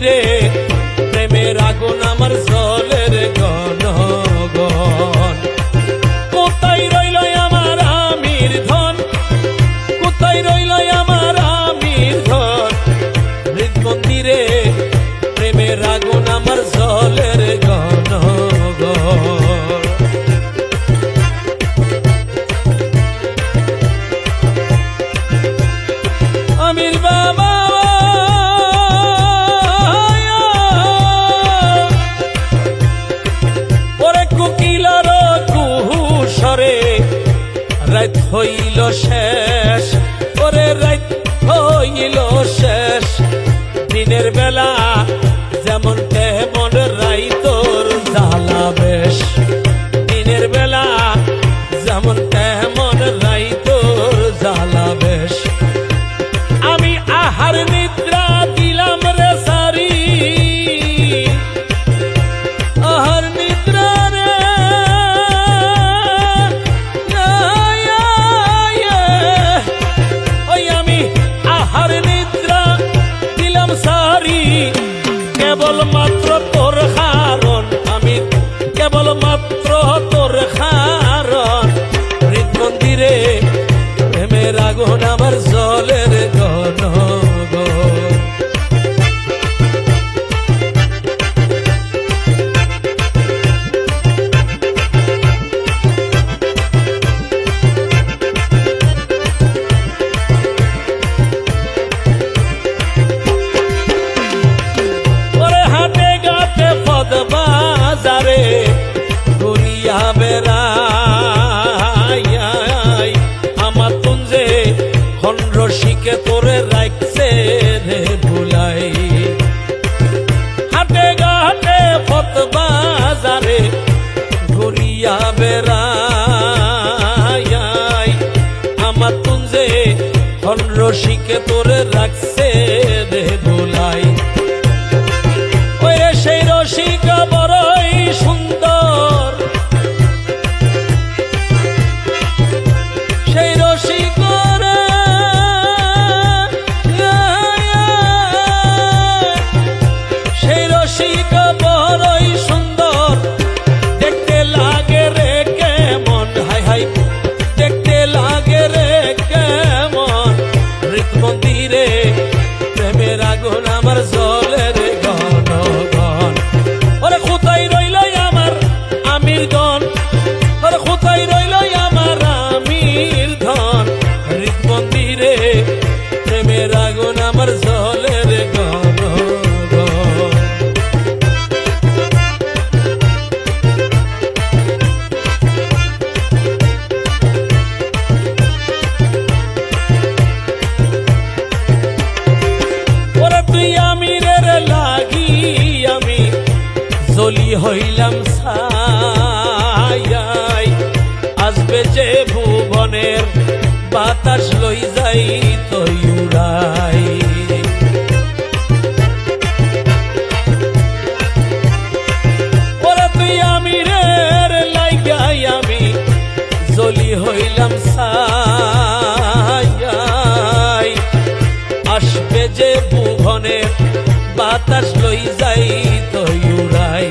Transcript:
মন্দিরে প্রেমের আগুন আমার জলের গণ গণ কোথায় রইল আমার আমির ধন? কোথায় রইল আমার আমির ধন? মৃত মন্দিরে হইল শেষ ওরে রাত হইল শেষ। দিনের বেলা কেবল মাত্র শিখে তোরে রাখছে রে ভুলাই হাটে গাটে পদ বাজারে ঘুরিয়া বেড়াই। আমার তুঞ্জে খন্ড শিখে তোরে রাখছে রে ভুলাই সেই রসিকা বড়ই সুন্দর। সেই রসিকর আগুন আমার জলের হইলাম ছাই আসবে যে ভুবনের বাতাস লই যাই তুই আমি জলি হইলাম ছাই আসবে যে ভুবনের বাতাস লই যাই তো উড়াই।